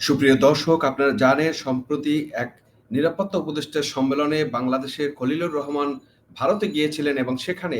সুপ্রিয় দর্শক, আপনারা জানেন, সম্প্রতি এক নিরাপত্তা উপদেষ্টার সম্মেলনে বাংলাদেশের খলিলুর রহমান ভারতে গিয়েছিলেন এবং সেখানে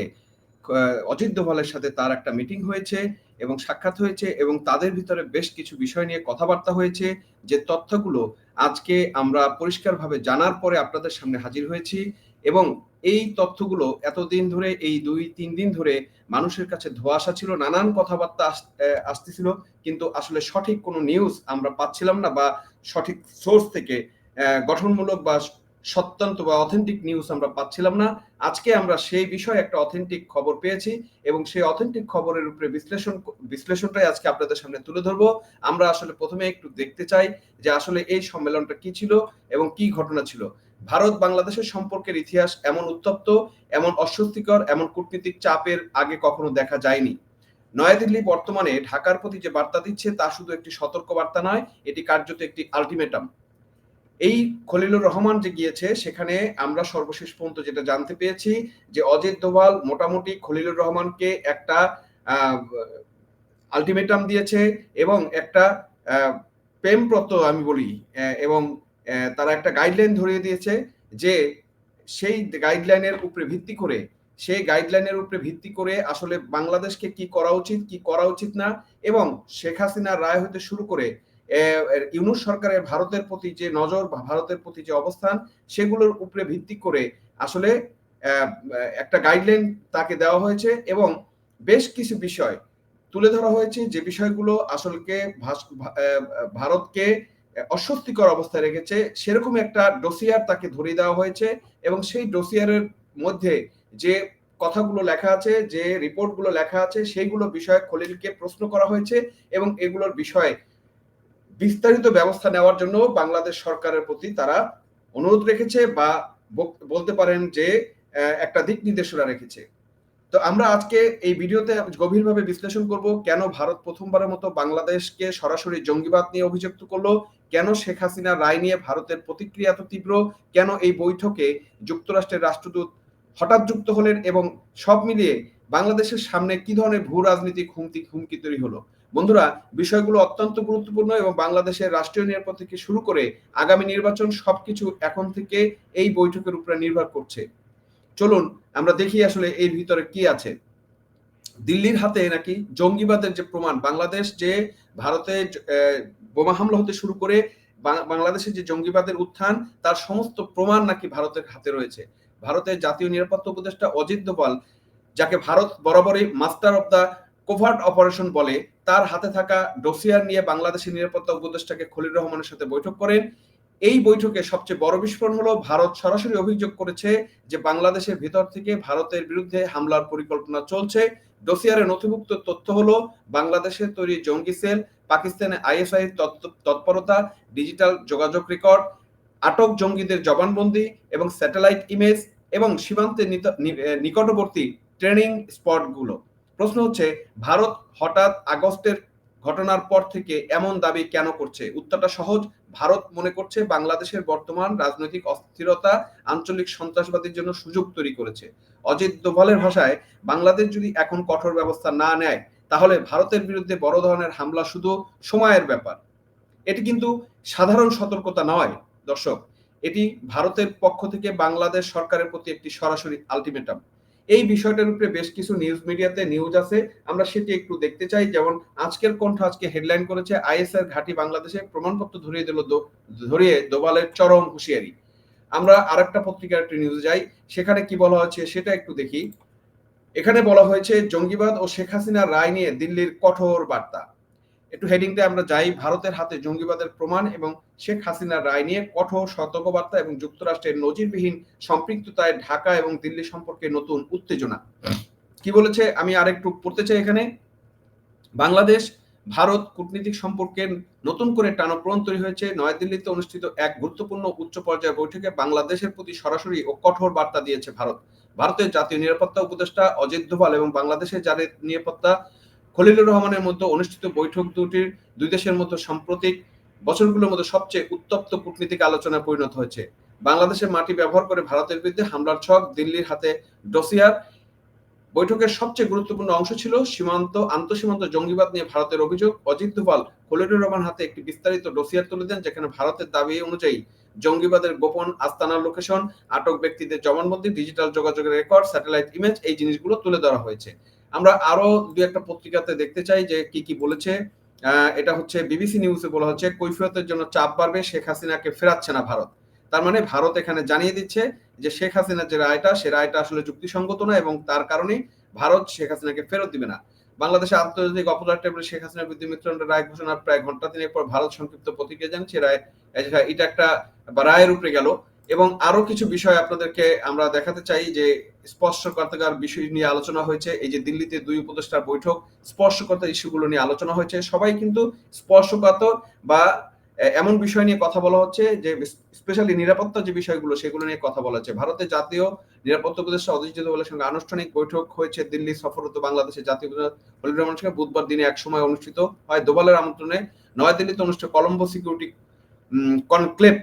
অজিত দোভালের সাথে তার একটা মিটিং হয়েছে এবং সাক্ষাৎ হয়েছে এবং তাদের ভিতরে বেশ কিছু বিষয় নিয়ে কথাবার্তা হয়েছে। যে তথ্যগুলো আজকে আমরা পরিষ্কারভাবে জানার পরে আপনাদের সামনে হাজির হয়েছি এবং এই তথ্যগুলো এতদিন ধরে, এই দুই, তিন দিন ধরে মানুষের কাছে ধোয়াশা ছিল নানান কথাবার্তা আস- আসতেছিল, কিন্তু আসলে সঠিক কোনো নিউজ আমরা পাচ্ছিলাম না বা সঠিক সোর্স থেকে গঠনমূলক বা সত্যান্ত বা অথেন্টিক নিউজ আমরা পাচ্ছিলাম না। আজকে আমরা সেই বিষয়ে একটা অথেন্টিক খবর পেয়েছি এবং সেই অথেন্টিক খবরের উপরে বিশ্লেষণ বিশ্লেষণটাই আজকে আপনাদের সামনে তুলে ধরবো। আমরা আসলে প্রথমে একটু দেখতে চাই যে আসলে এই সম্মেলনটা কি ছিল এবং কি ঘটনা ছিল। ভারত বাংলাদেশের সম্পর্কের ইতিহাস এমন উত্তপ্ত, এমন অস্বস্তিকর, এমন কূটনীতিক চাপের আগে কখনো দেখা যায়নি। নয়াদিল্লি বর্তমানে ঢাকার প্রতি যে বার্তা দিচ্ছে তা শুধু একটি সতর্ক বার্তা নয়, এটি কার্যত একটি আলটিমেটাম। এই খলিলুর রহমান যে গিয়েছে, সেখানে আমরা সর্বশেষ পর্যন্ত যেটা জানতে পেরেছি যে অজিত দোভাল মোটামুটি খলিলুর রহমানকে একটা আলটিমেটাম দিয়েছে এবং একটা প্রেমপ্রত আমি বলি এবং তারা একটা গাইডলাইন ধরিয়ে দিয়েছে যে সেই গাইডলাইনের উপরে ভিত্তি করে, সেই গাইডলাইনের উপরে ভিত্তি করে আসলে বাংলাদেশকে কি করা উচিত, কি করা উচিত না এবং শেখ হাসিনার রায় হতে শুরু করে ইউনুস সরকারের ভারতের প্রতি যে নজর বা ভারতের প্রতি যে অবস্থান, সেগুলোর উপরে ভিত্তি করে আসলে একটা গাইডলাইন তাকে দেওয়া হয়েছে এবং বেশ কিছু বিষয় তুলে ধরা হয়েছে যে বিষয়গুলো আসলকে ভারতকে অস্বস্তিকর অবস্থায় রেখেছে। সেরকম একটা ডোসিয়ার তাকে ধরিয়ে দেওয়া হয়েছে এবং সেই ডোসিয়ারের মধ্যে যে কথাগুলো লেখা আছে, যে রিপোর্টগুলো লেখা আছে, সেইগুলো বিষয়ে খলিলকে প্রশ্ন করা হয়েছে এবং এগুলোর বিষয়ে বিস্তারিত ব্যবস্থা নেওয়ার জন্য বাংলাদেশ সরকারের প্রতি তারা অনুরোধ রেখেছে বা বলতে পারেন যে একটা দিক নির্দেশনা রেখেছে। তো আমরা আজকে এই ভিডিওতে গভীরভাবে বিশ্লেষণ করব কেন ভারত প্রথমবারের মতো বাংলাদেশকে সরাসরি জঙ্গিবাদ নিয়ে অভিযুক্ত করল, কেন শেখ হাসিনার রায় নিয়ে ভারতের প্রতিক্রিয়া এত তীব্র, কেন এই বৈঠকে যুক্তরাষ্ট্রের রাষ্ট্রদূত হঠাৎ যুক্ত হলেন এবং সব মিলিয়ে বাংলাদেশের সামনে কি ধরনের ভূ রাজনীতিক হুমকি হুমকি তৈরি হলো? বন্ধুরা, বিষয়গুলো অত্যন্ত গুরুত্বপূর্ণ এবং বাংলাদেশের রাষ্ট্রীয় নিরাপদ থেকে শুরু করে আগামী নির্বাচন সবকিছু এখন থেকে এই বৈঠকের উপরে নির্ভর করছে। চলুন, আমরা দেখি আসলে এর ভিতরে কি আছে। দিল্লির হাতে নাকি জঙ্গিবাদের যে প্রমাণ, বাংলাদেশ যে ভারতে বোমা হামলা হতে শুরু করে বাংলাদেশের যে জঙ্গিবাদের উত্থান, তার সমস্ত প্রমাণ নাকি ভারতের হাতে রয়েছে। ভারতের জাতীয় নিরাপত্তা উপদেষ্টা অজিত দোভাল, যাকে ভারত বরাবরই master of the covert operation বলে, তার হাতে থাকা ডোসিয়ার নিয়ে বাংলাদেশের নিরাপত্তা উপদেষ্টাকে খলিল রহমানের সাথে বৈঠক করেন। এই বৈঠকে সবচেয়ে বড় বিস্ফোরণ হলো ভারত সরাসরি অভিযোগ করেছে যে বাংলাদেশের ভিতর থেকে ভারতের বিরুদ্ধে হামলার পরিকল্পনা চলছে। ডোসিয়ারে নথিভুক্ত তথ্য হলো বাংলাদেশের তৈরি জঙ্গি সেল পাকিস্তানে আইএসআই তৎপরতা ডিজিটাল যোগাযোগ রেকর্ড আটক জঙ্গিদের জবানবন্দি এবং স্যাটেলাইট ইমেজ এবং সীমান্তে নিত- নি- এ, নিকটবর্তী ট্রেনিং স্পটগুলো। প্রশ্ন হচ্ছে ভারত হঠাৎ আগস্টের ঘটনার পর থেকে এমন দাবি কেন করছে? উত্তরটা সহজ। ভারত মনে করছে বাংলাদেশের বর্তমান রাজনৈতিক অস্থিরতা আঞ্চলিক সন্ত্রাসবাদের জন্য সুযোগ তৈরি করেছে। অজিত দোভালের ভাষায়, বাংলাদেশ যদি এখন কঠোর ব্যবস্থা না নেয়, তাহলে ভারতের বিরুদ্ধে বড় ধরনের হামলা শুধু সময়ের ব্যাপার। এটি কিন্তু সাধারণ সতর্কতা নয়, দর্শক। এটি ভারতের পক্ষ থেকে বাংলাদেশ সরকারের প্রতি একটি সরাসরি আলটিমেটাম এই বিষয়টার উপরে বেশ কিছু নিউজ মিডিয়াতে নিউজ আছে। আমরা সেটি একটু দেখতে চাই। যেমন, আজকের কণ্ঠ আজকে হেডলাইন করেছে আইএসআর ঘাটি বাংলাদেশে প্রমাণপত্র ধরিয়ে দিল ধরিয়ে দোবালের চরম হুঁশিয়ারি। আমরা আরেকটা পত্রিকার একটি নিউজ যাই। সেখানে কি বলা হয়েছে সেটা একটু দেখি। এখানে বলা হয়েছে, জঙ্গিবাদ ও শেখ হাসিনার রায় নিয়ে দিল্লির কঠোর বার্তা। একটু হেডিংটা আমরা যাই। ভারতের হাতে জঙ্গিবাদের প্রমাণ এবং শেখ হাসিনার রায় নিয়ে কঠোর সতর্কবার্তা এবং যুক্তরাষ্ট্রের নজিরবিহীন সম্পৃক্ততায় ঢাকা এবং দিল্লি সম্পর্কে নতুন উত্তেজনা। কি বলেছে? আমি আরেকটু পড়তে চাই এখানে। বাংলাদেশ, ভারত কূটনীতিক সম্পর্কে নতুন করে টানাপ্রণ তৈরি হয়েছে। নয়াদিল্লিতে অনুষ্ঠিত এক গুরুত্বপূর্ণ উচ্চ পর্যায়ের বৈঠকে বাংলাদেশের প্রতি সরাসরি ও কঠোর বার্তা দিয়েছে ভারত। ভারতের জাতীয় নিরাপত্তা উপদেষ্টা অজিত দোভাল এবং বাংলাদেশের জাতীয় নিরাপত্তা খলিলুর রহমানের মধ্যে অনুষ্ঠিত বৈঠক দুটির দুই দেশের মতো সাম্প্রতিক বছরগুলোর মধ্যে সবচেয়ে উত্তপ্ত কূটনীতিক আলোচনায় পরিণত হয়েছে। বাংলাদেশের মাটি ব্যবহার করে ভারতের বিরুদ্ধে হামলার ছক দিল্লির হাতে ডোসিয়ার। বৈঠকের সবচেয়ে গুরুত্বপূর্ণ অংশ ছিল সীমান্ত, আন্তঃসীমান্ত জঙ্গিবাদ নিয়ে ভারতের অভিযোগ। অজিত দোভাল খলিলুর রহমান হাতে একটি বিস্তারিত ডোসিয়ার তুলে দেন, যেখানে ভারতের দাবি অনুযায়ী জঙ্গিবাদের গোপন আস্তানার লোকেশন, আটক ব্যক্তিদের জবানবন্দি, ডিজিটাল যোগাযোগের রেকর্ড, স্যাটেলাইট ইমেজ, এই জিনিসগুলো তুলে ধরা হয়েছে। আমরা আরও দু একটা পত্রিকাতে দেখতে চাই যে কি কি বলেছে। এটা হচ্ছে বিবিসি নিউজে বলা হচ্ছে, কৈফিয়তের জন্য চাপ বাড়বে, শেখ হাসিনাকে ফেরাচ্ছে না ভারত। তার মানে ভারত এখানে জানিয়ে দিচ্ছে যে শেখ হাসিনার যে রায়টা, সে রায়টা আসলে যুক্তিসঙ্গত না এবং তার কারণে ভারত শেখ হাসিনাকে ফেরত দিবে না। বাংলাদেশে আন্তর্জাতিক অপরাধ ট্রাইব্যুনাল শেখ হাসিনার বিরুদ্ধে মৃত্যুদণ্ড রায় ঘোষণার প্রায় ঘণ্টা তিনেক পর ভারত সংক্ষিপ্ত প্রতিক্রিয়া জানিয়েছে রায়, এটা একটা রায়ের উপরে গেল। এবং আরও কিছু বিষয় আপনাদেরকে আমরা দেখাতে চাই যে স্পর্শকাতকার বিষয় নিয়ে আলোচনা হয়েছে। এই যে দিল্লিতে দুই উপদেষ্টার বৈঠক স্পর্শকাতর ইস্যুগুলো নিয়ে আলোচনা হয়েছে। সবাই কিন্তু স্পর্শকাতর বা এমন বিষয় নিয়ে কথা বলা হচ্ছে যে, স্পেশালি নিরাপত্তা যে বিষয়গুলো, সেগুলো নিয়ে কথা বলা হচ্ছে। ভারতের জাতীয় নিরাপত্তা উপদেষ্টা অজিত দোভালের সঙ্গে আনুষ্ঠানিক বৈঠক হয়েছে দিল্লি সফররত বাংলাদেশের জাতীয় সঙ্গে। বুধবার দিনে এক সময় অনুষ্ঠিত হয়। দোভালের আমন্ত্রণে নয়াদিল্লিতে অনুষ্ঠিত কলম্বো সিকিউরিটি কনক্লেভ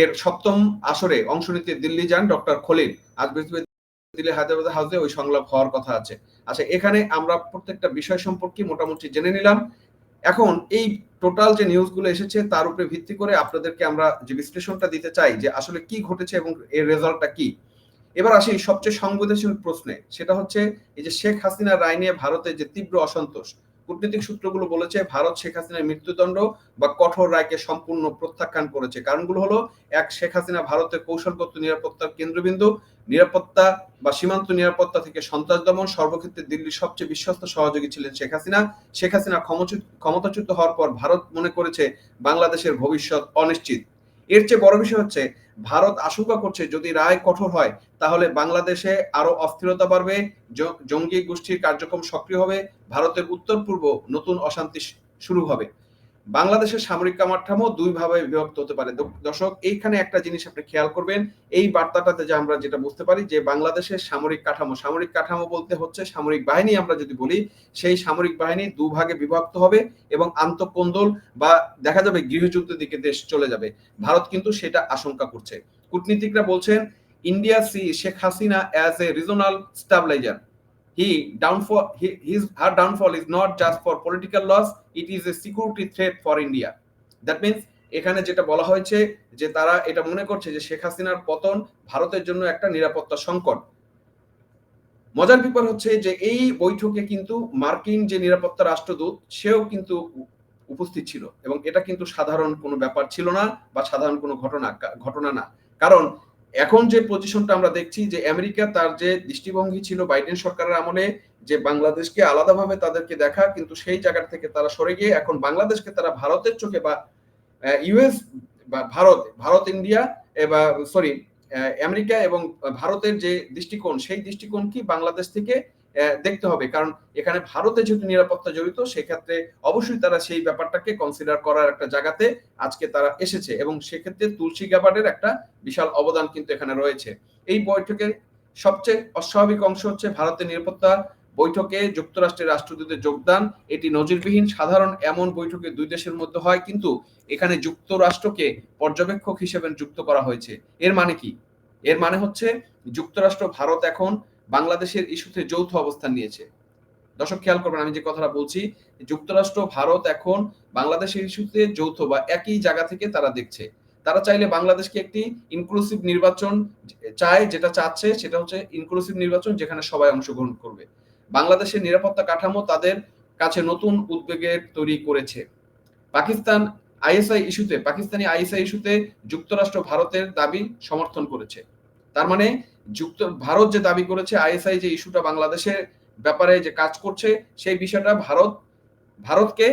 এর সপ্তম আসরে অংশ নিতে দিল্লি যান ডক্টর খলিল। আজ দিল্লি হায়দ্রাবাদ হাউসে ওই সংলাপ হওয়ার কথা আছে। আচ্ছা এখানে আমরা প্রত্যেকটা বিষয় সম্পর্কে মোটামুটি জেনে নিলাম। এখন এই টোটাল যে নিউজগুলো এসেছে, তার উপরে ভিত্তি করে আপনাদেরকে আমরা যে বিশ্লেষণটা দিতে চাই, যে আসলে কি ঘটেছে এবং এর রেজাল্টটা কি। এবার আসি সবচেয়ে সংবেদনশীল প্রশ্নে। সেটা হচ্ছে, এই যে শেখ হাসিনার রায় নিয়ে ভারতের যে তীব্র অসন্তোষ কূটনৈতিক সূত্রগুলো বলেছে ভারত, শেখ হাসিনার মৃত্যুদণ্ড বা কঠোর রায়কে সম্পূর্ণ প্রত্যাখ্যান করেছে। কারণগুলো হলো, এক, শেখ হাসিনা ভারতের কৌশলগত নিরাপত্তার কেন্দ্রবিন্দু, নিরাপত্তা বা সীমান্ত নিরাপত্তা থেকে সন্ত্রাস দমন, সর্বক্ষেত্রে দিল্লির সবচেয়ে বিশ্বস্ত সহযোগী ছিলেন শেখ হাসিনা। শেখ হাসিনা ক্ষমতাচ্যুত হওয়ার পর ভারত মনে করেছে বাংলাদেশের ভবিষ্যৎ অনিশ্চিত। এর চেয়ে বড় বিষয় হচ্ছে, ভারত আশঙ্কা করছে যদি রায় কঠোর হয়, তাহলে বাংলাদেশে আরও অস্থিরতা বাড়বে জঙ্গি গোষ্ঠীর কার্যক্রম সক্রিয় হবে, ভারতের উত্তর পূর্ব নতুন অশান্তি শুরু হবে। বাংলাদেশের সামরিক কাঠামো দুই ভাবে বিভক্ত হতে পারে। দর্শক, এইখানে একটা জিনিস আপনি খেয়াল করবেন, এই বার্তাটাতে যে আমরা যেটা বুঝতে পারি যে বাংলাদেশের সামরিক কাঠামো সামরিক কাঠামো বলতে হচ্ছে সামরিক বাহিনী আমরা যদি বলি, সেই সামরিক বাহিনী দুভাগে বিভক্ত হবে এবং আন্তঃকন্দল বা দেখা যাবে গৃহযুদ্ধের দিকে দেশ চলে যাবে। ভারত কিন্তু সেটা আশঙ্কা করছে। কূটনীতিকরা বলছেন, India see Sheikh Hasina as a regional stabiliser he downfall he, his her downfall is not just for political loss it is a security threat for india. That means এখানে যেটা বলা হয়েছে যে তারা এটা মনে করছে যে শেখ হাসিনার পতন ভারতের জন্য একটা নিরাপত্তা সংকট। মজার ব্যাপার হচ্ছে যে এই বৈঠকে কিন্তু মার্কিন যে নিরাপত্তা রাষ্ট্রদূত সেও কিন্তু উপস্থিত ছিল। এবং এটা কিন্তু সাধারণ কোনো ব্যাপার ছিল না বা সাধারণ কোনো ঘটনা ঘটনা না। কারণ এখন যে পজিশনটা আমরা দেখছি যে আমেরিকা তার যে দৃষ্টিভঙ্গি ছিল বাইডেন সরকারের আমলে, যে বাংলাদেশকে আলাদাভাবে তাদেরকে দেখা, কিন্তু সেই জায়গা থেকে তারা সরে গিয়ে এখন বাংলাদেশকে তারা ভারতের চোখে বা ইউএস বা ভারত ভারত ইন্ডিয়া বা সরি আমেরিকা এবং ভারতের যে দৃষ্টিকোণ, সেই দৃষ্টিকোণ কি বাংলাদেশ থেকে দেখতে হবে। কারণ এখানে ভারতে যেহেতু নিরাপত্তা জড়িত, সেক্ষেত্রে অবশ্যই তারা সেই ব্যাপারটাকে কনসিডার করার একটা জায়গাতে আজকে তারা এসেছে এবং সেক্ষেত্রে তুলসী গ্যাবার্ডের একটা বিশাল অবদান কিন্তু এখানে রয়েছে। এই বৈঠকের সবচেয়ে অস্বাভাবিক অংশ হচ্ছে ভারতের নিরাপত্তা বৈঠকে যুক্তরাষ্ট্রের রাষ্ট্রদূতের যোগদান। এটি নজিরবিহীন, সাধারণ এমন বৈঠকে দুই দেশের মধ্যে হয়, কিন্তু এখানে যুক্তরাষ্ট্রকে পর্যবেক্ষক হিসেবে যুক্ত করা হয়েছে। এর মানে কি? এর মানে হচ্ছে যুক্তরাষ্ট্র, ভারত এখন বাংলাদেশের ইস্যুতে যৌথ অবস্থান নিয়েছে। দর্শক, খেয়াল করবেন, আমি যে কথাটা বলছি, যুক্তরাষ্ট্র, ভারত এখন বাংলাদেশের ইস্যুতে যৌথ বা একই জায়গা থেকে তারা দেখছে। তারা চাইলে বাংলাদেশকে একটি ইনক্লুসিভ নির্বাচন চায়, যেটা চাচ্ছে, সেটা হচ্ছে ইনক্লুসিভ নির্বাচন, যেখানে সবাই অংশগ্রহণ করবে। বাংলাদেশের নিরাপত্তা কাঠামো তাদের কাছে নতুন উদ্বেগের তৈরি করেছে। পাকিস্তান আইএসআই ইস্যুতে, পাকিস্তানি আইএসআই ইস্যুতে যুক্তরাষ্ট্র, ভারতের দাবি সমর্থন করেছে। তার মানে যুক্ত, ভারত যে দাবি করেছে আইএসআই যে ইস্যুটা বাংলাদেশের ব্যাপারে যে কাজ করছে, সেই বিষয়টা ভারত, ভারতকে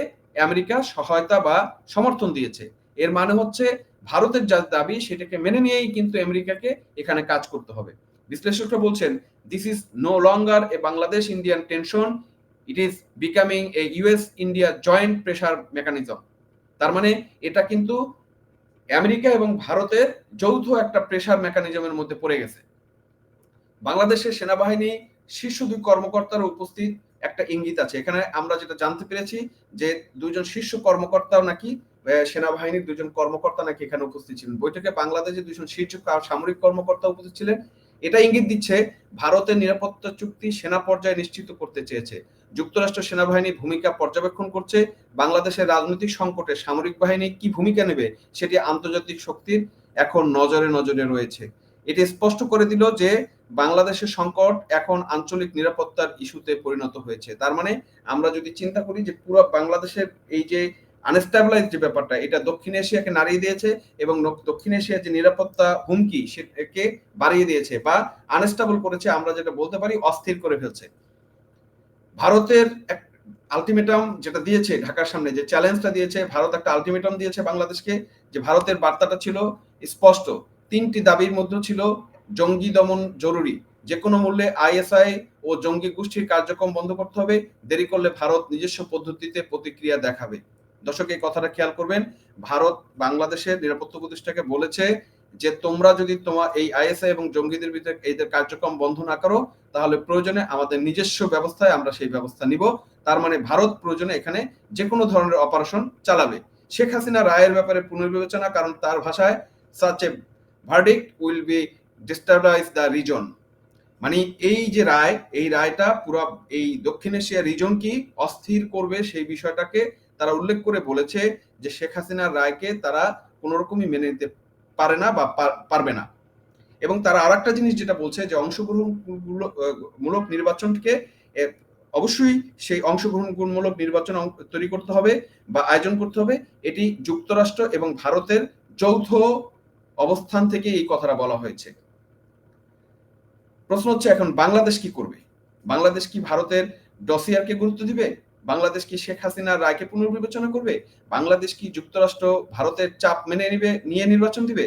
আমেরিকা সহায়তা বা সমর্থন দিয়েছে। এর মানে হচ্ছে ভারতের যা দাবি, সেটাকে মেনে নিয়েই কিন্তু আমেরিকাকে এখানে কাজ করতে হবে। বিশ্লেষকরা বলছেন this is no longer a Bangladesh Indian tension it is becoming a US India joint pressure mechanism তার মানে এটা কিন্তু আমেরিকা এবং ভারতের যৌথ একটা প্রেশার মেকানিজমের মধ্যে পড়ে গেছে। বাংলাদেশের সেনাবাহিনী শীর্ষ দুই কর্মকর্তার উপস্থিত একটা ইঙ্গিত আছে। এখানে আমরা যেটা জানতে পেরেছি যে দুইজন শীর্ষ কর্মকর্তাও নাকি সেনাবাহিনীর দুজন কর্মকর্তা নাকি এখানে উপস্থিত ছিলেন। বৈঠকে বাংলাদেশে দুজন শীর্ষ সামরিক কর্মকর্তা উপস্থিত ছিলেন। এটা ইঙ্গিত দিচ্ছে ভারতের নিরাপত্তা চুক্তি সেনা পর্যায়ে নিশ্চিত করতে চেয়েছে। যুক্তরাষ্ট্র সেনাবাহিনী ভূমিকা পর্যবেক্ষণ করছে। বাংলাদেশের রাজনৈতিক সংকটে সামরিক বাহিনী কি ভূমিকা নেবে সেটি আন্তর্জাতিক শক্তির এখন নজরে নজরে রয়েছে। এটি স্পষ্ট করে দিল যে বাংলাদেশের সংকট এখন আঞ্চলিক নিরাপত্তার ইস্যুতে পরিণত হয়েছে। তার মানে আমরা যদি চিন্তা করি যে পুরো বাংলাদেশের এই যে আনস্টেবলাইজ যে ব্যাপারটা, এটা দক্ষিণ এশিয়াকে নাড়িয়ে দিয়েছে এবং দক্ষিণ এশিয়ার যে নিরাপত্তা হুমকি সেটাকে বাড়িয়ে দিয়েছে বা আনস্টেবল করেছে আমরা যেটা বলতে পারি অস্থির করে ফেলছে। ভারতের আলটিমেটাম যেটা দিয়েছে ঢাকার সামনে, যে চ্যালেঞ্জটা দিয়েছে, ভারত একটা আলটিমেটাম দিয়েছে বাংলাদেশকে, যে ভারতের বার্তাটা ছিল স্পষ্ট। তিনটি দাবির মধ্যে ছিল জঙ্গি দমন জরুরি। যে কোনো মূল্যে আইএসআই ও জঙ্গি গোষ্ঠীর কার্যক্রম বন্ধ করতে হবে। দেরি করলে ভারত নিজস্ব পদ্ধতিতে প্রতিক্রিয়া দেখাবে। দর্শক, এই কথাটা খেয়াল করবেন, ভারত বাংলাদেশের নিরাপত্তা প্রতিষ্ঠাকে বলেছে যে তোমরা যদি তোমার এই আইএসআই এবং জঙ্গিদের ভিতরে এদের কার্যক্রম বন্ধ না করো, তাহলে প্রয়োজনে আমাদের নিজস্ব ব্যবস্থায় আমরা সেই ব্যবস্থা নিব। তার মানে ভারত প্রয়োজনে এখানে যে কোনো ধরনের অপারেশন চালাবে। শেখ হাসিনা রায়ের ব্যাপারে পুনর্বিবেচনা, কারণ তার ভাষায় such a verdict will be destabilise the region মানে এই যে রায়, এই রায়টা পুরো এই দক্ষিণ এশিয়া রিজন কি অস্থির করবে সেই বিষয়টাকে তারা উল্লেখ করে বলেছে যে শেখ হাসিনার রায়কে তারা কোনোরকমই মেনে নিতে পারে না বা পারবে না। এবং তারা আর একটা জিনিস যেটা বলছে যে অংশগ্রহণ মূলক নির্বাচনকে অবশ্যই সেই অংশগ্রহণমূলক নির্বাচন তৈরি করতে হবে বা আয়োজন করতে হবে। এটি যুক্তরাষ্ট্র এবং ভারতের যৌথ অবস্থান থেকে এই কথাটা বলা হয়েছে। প্রশ্ন হচ্ছে এখন বাংলাদেশ কি করবে? বাংলাদেশ কি ভারতের ডসিয়ারকে গুরুত্ব দিবে? বাংলাদেশ কি শেখ হাসিনার রায়কে পুনর্বিবেচনা করবে? বাংলাদেশ কি যুক্তরাষ্ট্র ভারতের চাপ মেনে নিবে, নিয়ে নির্বাচন দিবে?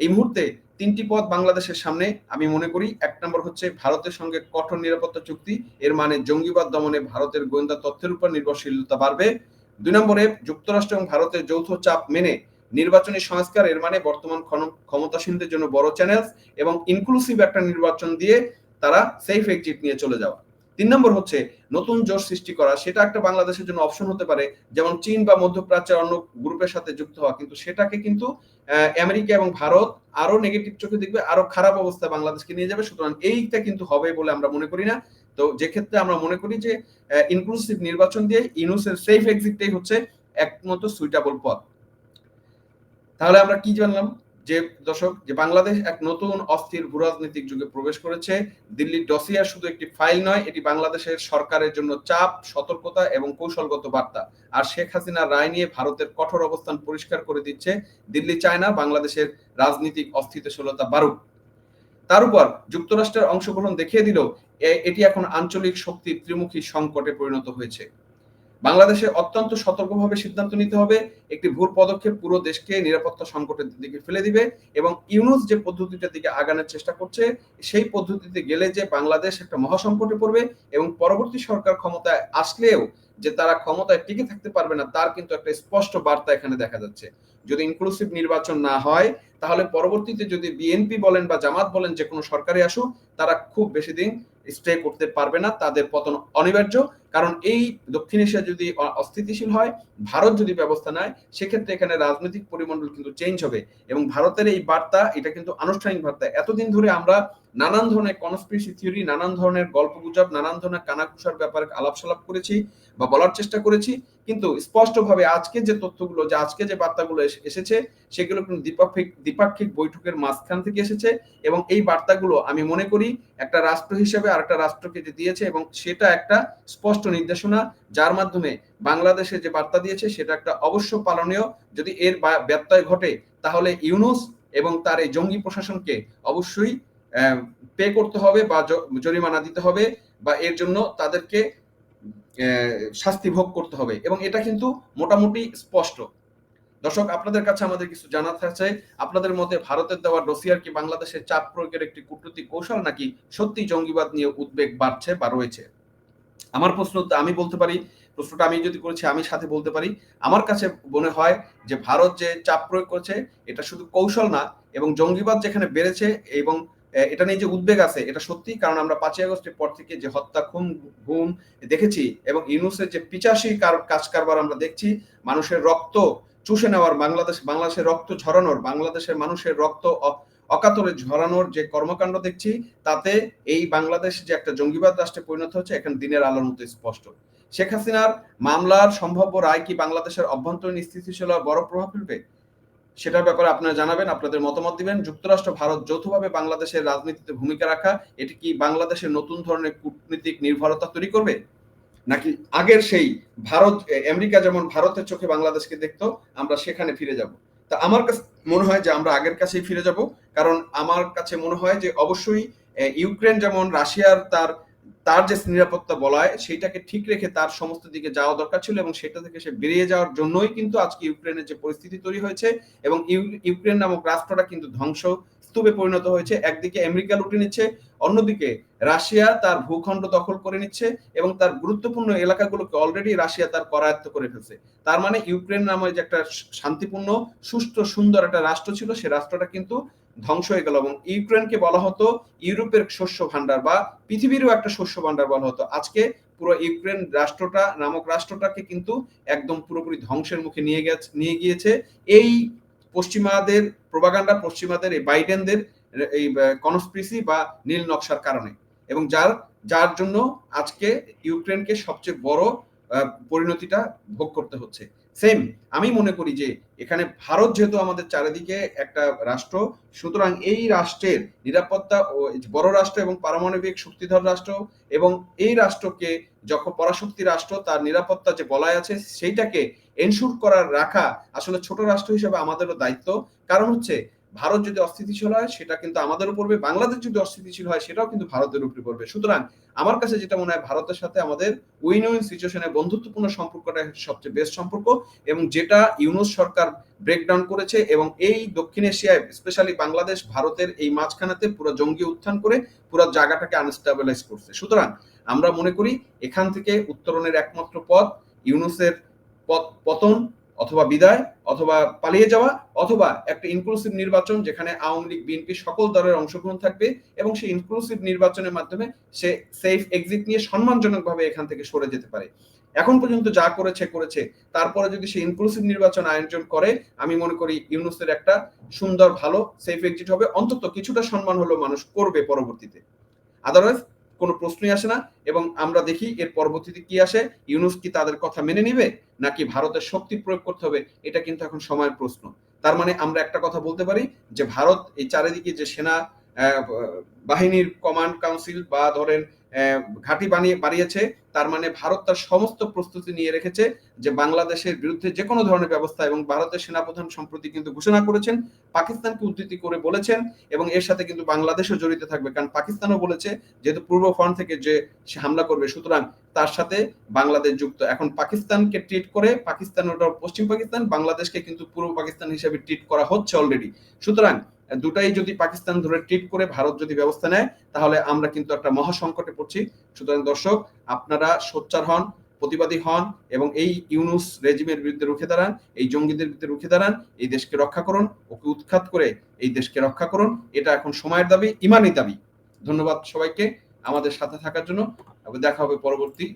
এই মুহূর্তে তিনটি পথ বাংলাদেশের সামনে। আমি মনে করি এক নম্বর হচ্ছে ভারতের সঙ্গে কঠোর নিরাপত্তা চুক্তি। এর মানে জঙ্গিবাদ দমনে ভারতের গোয়েন্দা তথ্যের উপর নির্ভরশীলতা বাড়বে। দুই নম্বরে যুক্তরাষ্ট্র এবং ভারতের যৌথ চাপ মেনে নির্বাচনী সংস্কার, এর মানে বর্তমান ক্ষমতাসীনদের জন্য বড় চ্যানেল এবং ইনক্লুসিভ একটা নির্বাচন দিয়ে তারা সেফ এক্সিট নিয়ে চলে যাওয়া। তিন নম্বর হচ্ছে, নতুন জোর সৃষ্টি করা, সেটা একটা বাংলাদেশের জন্য অপশন হতে পারে, যেমন চীন বা মধ্যপ্রাচ্যের অন্য গ্রুপের সাথে যুক্ত হওয়া, কিন্তু সেটাকে কিন্তু আমেরিকা এবং ভারত আরও নেগেটিভ চোখে দেখবে, আরও খারাপ অবস্থা বাংলাদেশকে নিয়ে যাবে, সুতরাং এইটা কিন্তু হবে বলে আমরা মনে করি না। তো যে ক্ষেত্রে আমরা মনে করি যে ইনক্লুসিভ নির্বাচন দিয়ে ইনুসের সেফ এক্সিটটাই হচ্ছে একমাত্র সুইটাবল পথ। তাহলে আমরা কি জানলাম? যে দর্শক, যে বাংলাদেশ এক নতুন অস্থির ভূরাজনৈতিক যুগে প্রবেশ করেছে। দিল্লির ডসিয়ার শুধু একটি ফাইল নয়, এটি বাংলাদেশের সরকারের জন্য চাপ, সতর্কতা এবং কৌশলগত বার্তা। আর শেখ হাসিনার রায় নিয়ে ভারতের কঠোর অবস্থান পরিষ্কার করে দিচ্ছে দিল্লি চায় না বাংলাদেশের রাজনৈতিক অস্থিতিশীলতা বাড়ুক। তার উপর যুক্তরাষ্ট্রের অংশগ্রহণ দেখিয়ে দিল এটি এখন আঞ্চলিক শক্তির ত্রিমুখী সংকটে পরিণত হয়েছে। বাংলাদেশে অত্যন্ত সতর্কভাবে সিদ্ধান্ত নিতে হবে, একটি ভুল পদক্ষেপ পুরো দেশকে নিরাপত্তা সংকটের দিকে ফেলে দিবে এবং ইউনুস যে পদ্ধতিটার দিকে আগানোর চেষ্টা করছে, সেই পদ্ধতিতে গেলে যে বাংলাদেশ একটা মহাসংকটে পড়বে এবং পরবর্তী সরকার ক্ষমতায় আসলেও যে তারা ক্ষমতায় টিকে থাকতে পারবে না, তার কিন্তু একটা স্পষ্ট বার্তা এখানে দেখা যাচ্ছে। যদি ইনক্লুসিভ নির্বাচন না হয়, তাহলে পরবর্তীতে যদি বিএনপি বলেন বা জামাত বলেন যে কোনো সরকারে আসুক, তারা খুব বেশি দিন স্টে করতে পারবে না তাদের পতন অনিবার্য। কারণ এই দক্ষিণ এশিয়া যদি অস্থিতিশীল হয়, ভারত যদি ব্যবস্থা নেয়, সেক্ষেত্রে এখানে রাজনৈতিক পরিমণ্ডল কিন্তু চেঞ্জ হবে। এবং ভারতের এই বার্তা, এটা কিন্তু আনুষ্ঠানিক বার্তা। এতদিন ধরে আমরা নানান ধরনের কনস্পিরেসি থিওরি নানান ধরনের গল্প গুজব, নানান ধরনের কানাকুষার ব্যাপারে আলাপ সালাপ করেছি বা বলার চেষ্টা করেছি। কিন্তু স্পষ্টভাবে আজকে যে তথ্যগুলো, যে আজকে যে বার্তাগুলো এসেছে, সেগুলো কিন্তু দ্বিপাক্ষিক দ্বিপাক্ষিক বৈঠকের মাঝখান থেকে এসেছে এবং এই বার্তাগুলো আমি মনে করি একটা রাষ্ট্র হিসেবে আর একটা রাষ্ট্রকে যে দিয়েছে এবং সেটা একটা স্পষ্ট নির্দেশনা যার মাধ্যমে বাংলাদেশে যে বার্তা দিয়েছে সেটা একটা অবশ্য পালনীয়। যদি এর ব্যত্যয় ঘটে তাহলে ইউনুস এবং তার এই জঙ্গি প্রশাসনকে অবশ্যই পে করতে হবে বা জরিমানা দিতে হবে বা এর জন্য তাদেরকে শাস্তি ভোগ করতে হবে। এবং এটা কিন্তু মোটামুটি স্পষ্ট। দর্শক, আপনাদের কাছে আমাদের কিছু জানা থাকছে আপনাদের মতে ভারতের দেওয়া ডোসিয়ার কি বাংলাদেশের চাপ প্রয়োগের একটি কূটনৈতিক কৌশল নাকি সত্যি জঙ্গিবাদ নিয়ে উদ্বেগ বাড়ছে বা রয়েছে? আমার প্রশ্ন আমি বলতে পারি, প্রশ্নটা আমি যদি করেছি আমি সাথে বলতে পারি। আমার কাছে মনে হয় যে ভারত যে চাপ প্রয়োগ করছে, এটা শুধু কৌশল না, এবং জঙ্গিবাদ যেখানে বেড়েছে এবং এটা নিয়ে যে উদ্বেগ আছে, এটা সত্যি কারণ আমরা পাঁচই আগস্টের পর থেকে যে হত্যা, খুন ঘুম দেখেছি এবং ইউনুসের যে পিচাশি কাজ কারবার আমরা দেখছি, মানুষের রক্ত চুষে নেওয়ার বাংলাদেশ, বাংলাদেশের রক্ত ঝরানোর, বাংলাদেশের মানুষের রক্ত অকাতরে ঝরানোর যে কর্মকাণ্ড দেখছি, তাতে এই বাংলাদেশ যে একটা জঙ্গিবাদ রাষ্ট্রে পরিণত হচ্ছে, এখন দিনের আলোর মতো স্পষ্ট। শেখ হাসিনার মামলার সম্ভাব্য রায় কি বাংলাদেশের অভ্যন্তরীণ স্থিতিশীল বড় প্রভাব ফেলবে? সেটার ব্যাপারে আপনারা জানাবেন, আপনাদের মতামত দিবেন। যুক্তরাষ্ট্র, ভারত যৌথভাবে বাংলাদেশের রাজনীতিতে ভূমিকা রাখা, এটি কি বাংলাদেশের নতুন ধরনের কূটনীতিক নির্ভরতা তৈরি করবে? নাকি আগের সেই ভারত আমেরিকা যেমন ভারতের চোখে বাংলাদেশকে দেখতো, আমরা সেখানে ফিরে যাব। তা আমার কাছে মনে হয় যে আমরা আগের কাছেই ফিরে যাব, কারণ আমার কাছে মনে হয় যে অবশ্যই ইউক্রেন যেমন রাশিয়ার তার তার যে নিরাপত্তা বলায়, সেইটাকে ঠিক রেখে তার সমস্ত দিকে যাওয়া দরকার ছিল এবং সেটা থেকে সে বেরিয়ে যাওয়ার জন্যই কিন্তু আজকে ইউক্রেনের যে পরিস্থিতি তৈরি হয়েছে এবং ইউক্রেন নামক রাষ্ট্রটা কিন্তু ধ্বংস স্তূপে পরিণত হয়েছে। একদিকে আমেরিকা লুটে নিচ্ছে, অন্যদিকে রাশিয়া তার ভূখণ্ড দখল করে নিচ্ছে এবং তার গুরুত্বপূর্ণ এলাকাগুলোকে অলরেডি রাশিয়া তার করায়ত্ত করে ফেলছে। তার মানে ইউক্রেন নামে যে একটা শান্তিপূর্ণ, সুষ্ঠু, সুন্দর একটা রাষ্ট্র ছিল, সে রাষ্ট্রটা কিন্তু ধ্বংস হয়ে গেল এবং ইউক্রেনকে বলা হতো ইউরোপের শস্য ভান্ডার বা পৃথিবীরও একটা শস্য ভান্ডার বলা হতো। আজকে পুরো ইউক্রেন রাষ্ট্রটা নামক রাষ্ট্রটাকে কিন্তু একদম পুরোপুরি ধ্বংসের মুখে নিয়ে গেছে, নিয়ে গিয়েছে। এই পশ্চিমাদের প্রবাগান্ডা, পশ্চিমাদের এই বাইডেনদের এই কনস্পিসি বা নীল নকশার কারণে। এবং যার যার জন্য আজকে ইউক্রেনকে সবচেয়ে বড় পরিণতিটা ভোগ করতে হচ্ছে। সেম আমি মনে করি যে এখানে ভারত যেহেতু আমাদের চারিদিকে একটা রাষ্ট্র, সুতরাং এই রাষ্ট্রের নিরাপত্তা ও বড় রাষ্ট্র এবং পারমাণবিক শক্তিধর রাষ্ট্র এবং এই রাষ্ট্রকে যখন পরাশক্তি রাষ্ট্র তার নিরাপত্তা যে বলায় আছে সেইটাকে এনশুর করার রাখা আসলে ছোট রাষ্ট্র হিসেবে আমাদেরও দায়িত্ব। কারণ হচ্ছে ভারত যদি অস্থিতিশীল হয়, সেটা কিন্তু আমাদের উপর পড়বে। বাংলাদেশ যদি অস্থিতিশীল হয়, সেটাও কিন্তু ভারতের উপরে পড়বে। সুতরাং আমার কাছে যেটা মনে হয়, ভারতের সাথে আমাদের উইন উইন সিচুয়েশনে বন্ধুত্বপূর্ণ সম্পর্কটা সবচেয়ে বেস্ট সম্পর্ক এবং যেটা ইউনুস সরকার ব্রেকডাউন করেছে এবং এই দক্ষিণ এশিয়ায় স্পেশালি বাংলাদেশ, ভারতের এই মাঝখানাতে পুরো জঙ্গি উত্থান করে পুরো জায়গাটাকে আনস্টেবিলাইজ করছে। সুতরাং আমরা মনে করি, এখান থেকে উত্তরণের একমাত্র পথ ইউনুসের পতন অথবা বিদায়, অথবা পালিয়ে যাওয়া, অথবা একটা ইনক্লুসিভ নির্বাচন যেখানে আওয়ামী লীগ বিএনপি সকল দলের অংশগ্রহণ থাকবে এবং সেই ইনক্লুসিভ নির্বাচনের মাধ্যমে সে সেফ এক্সিট নিয়ে সম্মানজনকভাবে এখান থেকে সরে যেতে পারে। এখন পর্যন্ত যা করেছে করেছে। তারপরে যদি সে ইনক্লুসিভ নির্বাচন আয়োজন করে, আমি মনে করি ইউনুসের একটা সুন্দর, ভালো সেফ এক্সিট হবে। অন্তত কিছুটা সম্মান হলো মানুষ করবে পরবর্তীতে। আদারওয়াইজ কোনো প্রশ্নই আসে না এবং আমরা দেখি এর পরবর্তীতে কি আসে? ইউনুস কি তাদের কথা মেনে নিবে? নাকি ভারতের শক্তি প্রয়োগ করতে হবে? এটা কিন্তু এখন সময়ের প্রশ্ন। তার মানে আমরা একটা কথা বলতে পারি যে ভারত এই চারিদিকে যে সেনা বাহিনীর কমান্ড কাউন্সিল বা ধরেন ঘাঁটি বানিয়ে বাড়িয়েছে। তার মানে ভারত তার সমস্ত প্রস্তুতি নিয়ে রেখেছে যে বাংলাদেশের বিরুদ্ধে যে কোনো ধরনের ব্যবস্থা এবং ভারতের সেনাপ্রধান সম্প্রতি কিন্তু ঘোষণা করেছেন, পাকিস্তানকে উদ্ধৃতি করে বলেছেন এবং এর সাথে কিন্তু বাংলাদেশও জড়িত থাকবে। কারণ পাকিস্তানও বলেছে যেহেতু পূর্ব ফ্রন্ট থেকে যে সে হামলা করবে, সুতরাং তার সাথে বাংলাদেশ যুক্ত। এখন পাকিস্তানকে ট্রিট করে পাকিস্তান ওটা পশ্চিম পাকিস্তান, বাংলাদেশকে কিন্তু পূর্ব পাকিস্তান হিসেবে ট্রিট করা হচ্ছে অলরেডি সুতরাং দুটাই যদি পাকিস্তান ধরে ট্রিট করে ভারত যদি ব্যবস্থা নেয়, তাহলে আমরা কিন্তু একটা মহাসংকটে পড়ছি। সুতরাং দর্শক, আপনারা সোচ্চার হন, প্রতিবাদী হন এবং এই ইউনুস রেজিমের বিরুদ্ধে রুখে দাঁড়ান, এই জঙ্গিদের বিরুদ্ধে রুখে দাঁড়ান, এই দেশকে রক্ষা করুন, ওকে উৎখাত করে এই দেশকে রক্ষা করুন। এটা এখন সময়ের দাবি ইমানই দাবি। ধন্যবাদ সবাইকে আমাদের সাথে থাকার জন্য। দেখা হবে পরবর্তী